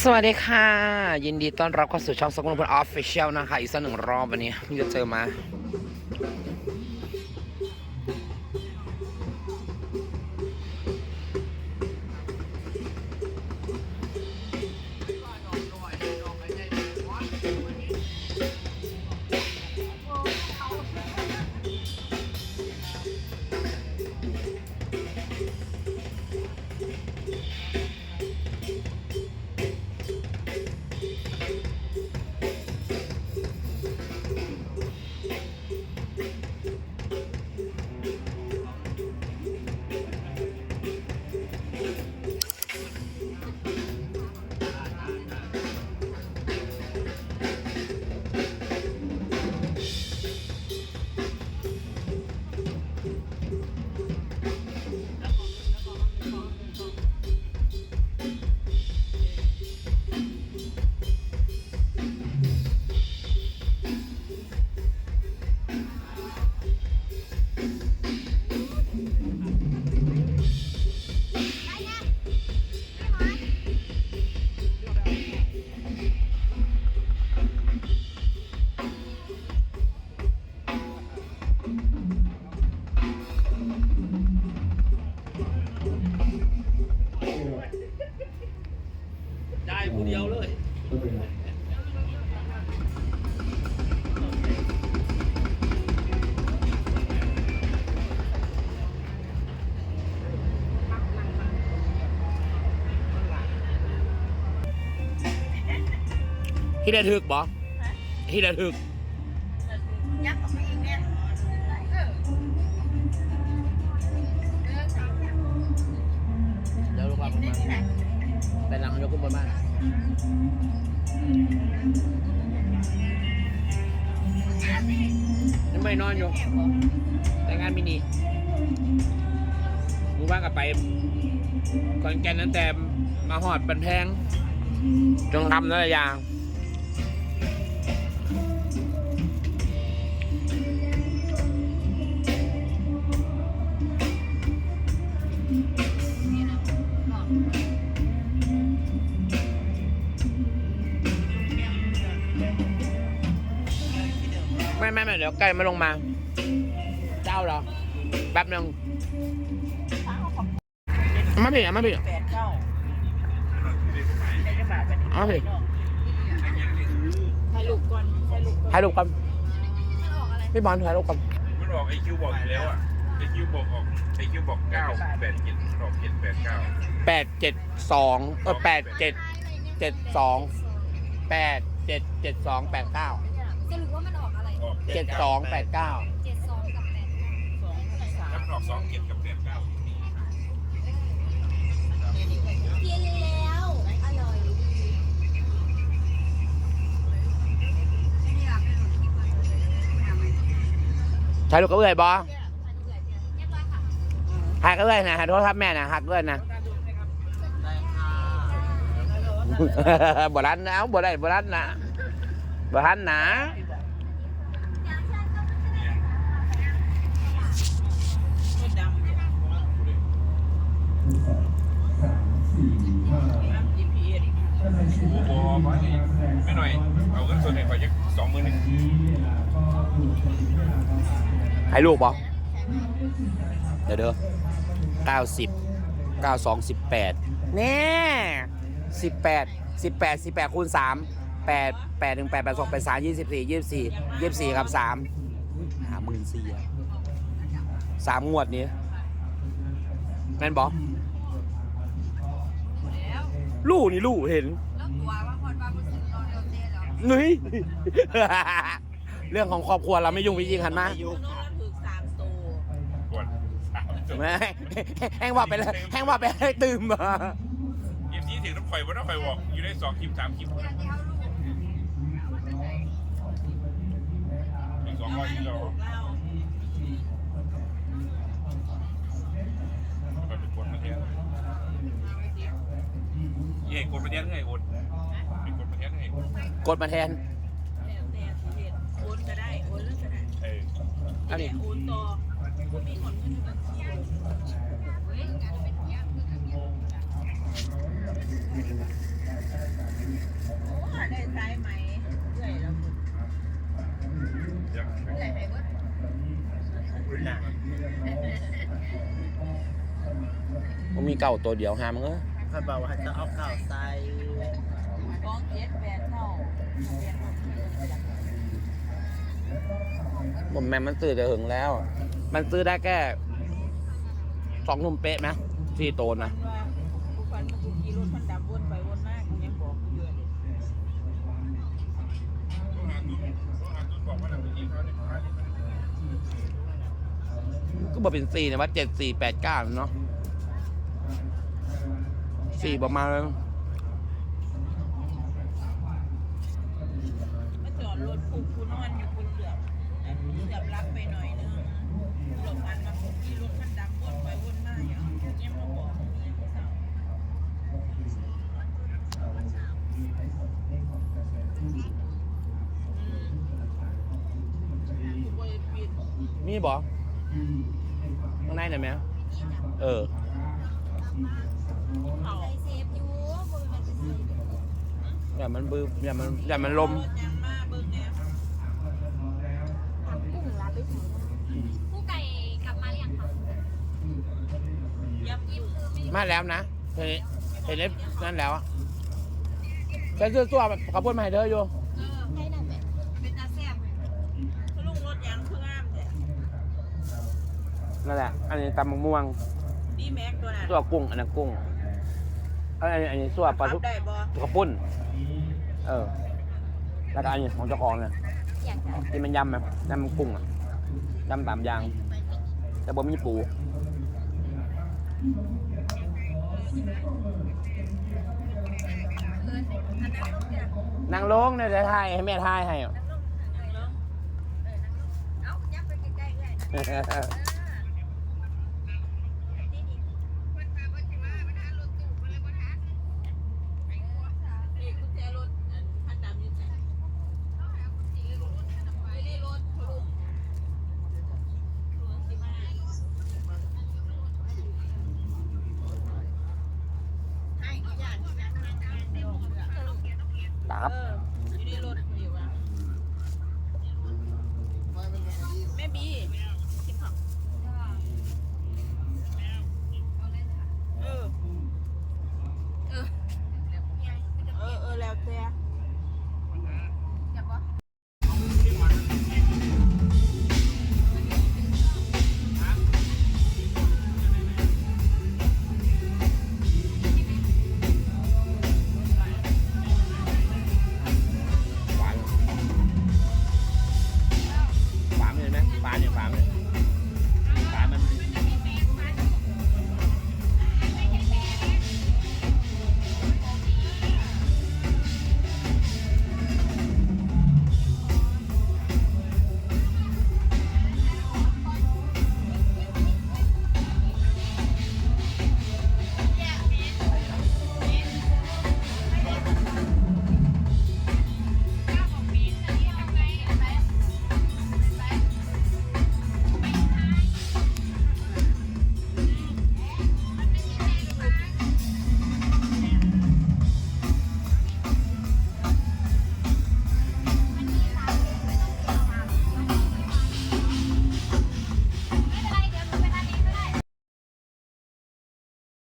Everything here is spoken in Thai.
สวัสดีค่ะ ยินดีต้อนรับเข้าสู่ช่องสกุลพลออฟฟิเชียลนะคะ อีกสักหนึ่งรอบวันนี้เพิ่งจะเจอมา ผู้เดียวเลยที่ได้ถึกบอที่ได้ถึกยักออกมาอีกเนี่ยเออเออสามอย่างเดี๋ยวลูกเรานี่ที่ไหน แต่หลังยกขึ้นบนบ้านยังไม่นอนอยู่ แต่งานมินิรู้ว่างกับไปก่อนแกนนั้นแต่มาหอดบันแพงจงทำนั่นแหละอย่าง ไม่ไม่ไม่เดี๋ยวไก่มาลงมา เจ้าเหรอแป๊บหนึ่งเอามาพี่เอามาพี่แปดเก้าเอามาพี่ถ่ายรูปก่อนถ่ายรูปก่อนถ่ายรูปกันมันออกอะไรพี่บอลถ่ายรูปกันมันออกไอคิวบอกอยู่แล้วอะไอคิวบอกออกไอคิวบอกเก้าแปดเจ็ดมันออกเจ็ดแปดเก้าแปดเจ็ดสองเออแปดเจ็ดเจ็ดสองแปดเจ็ดเจ็ดสองแปดเก้า เจ็ดสองแปดเก้าเจ็ดสองกับแปดสองสามแล้วมันออกสองเจ็ดกับแปดเก้ากินแล้ว อร่อยดีนี่อยากให้หนูคิดว่าจะทำไหมถ่ายรูปกับเอื้อยบอเรียบร้อยค่ะหักเอื้อยนะหักโทรศัพท์แม่นะหักเอื้อยนะได้ค่ะบ่รันนะเอาบ่ได้บ่รันนะบ่รันนะ ชุดดำเนี่ยจีพีเอส โอ้โหมาดิไม่หน่อย เอาเงินส่วนไหนไปยักสองหมื่นหนึ่งให้ลูกบอเดี๋ยวเด้อเก้าสิบเก้าสองสิบแปดแน่สิบแปดสิบแปดสิบแปดคูณสามแปดแปดหนึ่งแปดแปดสองแปดสามยี่สิบสี่ยี่สิบสี่ยี่สิบสี่กับสามหาหมื่นสี่อะสามงวดนี้แม่นบอลู่นี่ลู่เห็น เต้แล้วนุ้ย เรื่องของครอบครัวเราไม่ยุ่งไม่ยิงหันมาอายุค่ะถึงสามตัวกวนสามจบแม่แห้งว่าไปเลยแห้งว่าไปเลยตื่มมายี่สิบถึงต้องคอยว่าต้องคอยบอกอยู่ได้สองคลิปสามคลิปอย่างที่เขาลูกอีกสองร้อยที่เราเล่า อกกดมาแทนให้โอนเป็นกดมาแทนให้กดมาแทนแดโอนก็ได้โอนเรื่องก็ได้อันนี้ โอนต่อไม่มีผนเงินอยู่บัญชีากเลยโอ้ได้สาไหมเรื่อยแล้วคุณอยากเรื่อยไปเว้ยผมมีเก่าตัวเดียวหามึงเอ้ เขาบอกจะเอาข่าวใส่กองเจ็ดแปดเท่าผมแม่มันซื้อจะหึงแล้ว มันซื้อได้แค่สองนุ่มเป๊ะไหมสี่โตนนะผู้ฟันมันกูขี่รถมันดำวนไปวนมากยังบอกกูเยอะเลยก็บอกเป็นสี่นะว่าเจ็ดสี่แปดเก้าเนาะ สี่ประมาณมาจอดรถกูกูนอนอยู่กูเหลือบอันเหลือบรับไปหน่อยนึงหลบพันมากูขี่รถมันดำวนไปวนมาอย่างยังมาบอกกูยังไม่เศร้ากูไปปิดมีบอกข้างในหน่อยไหมเออ เขาใส่เซฟอยู่บนมันจะเซฟอย่ามันบืบอย่ามันอย่ามันลมรถยังมาเบิ่งเนี่ยทำกุ้งรับไปถึงผู้ไก่กลับมาหรือยังคะยับยิ้มมาแล้วนะเห็นเห็นเล็บนั่นแล้วอะแค่ซื้อตัวแบบขับรถมาให้เธออยู่เออให้นั่นแหละเป็นตาแซ่บเขาลุงรถยังเพิ่งอ้ามแต่นั่นแหละ อันนี้ตำมะม่วง ดีแม็กตัวนั้นตัวกุ้งอันนั้นกุ้ง อันนี้อันนี้ส่วนปลาทุกได้บ่กระปุ้นเออ แล้วก็อันนี้ของเจ้าของเนี่ยอยากจะที่มันยำแบบยำมันกุ้งอะยำตามยาง แต่บ่มีปูนั่งลงเนี่ยเดี๋ยวถ่ายให้แม่ถ่ายให้อะ เอ้ายับไปใกล้ๆเลย นี่กุญแจรถอันคันดำอยู่ไหนไม่ได้รถเขาลุงลุงสิมา ตาครับ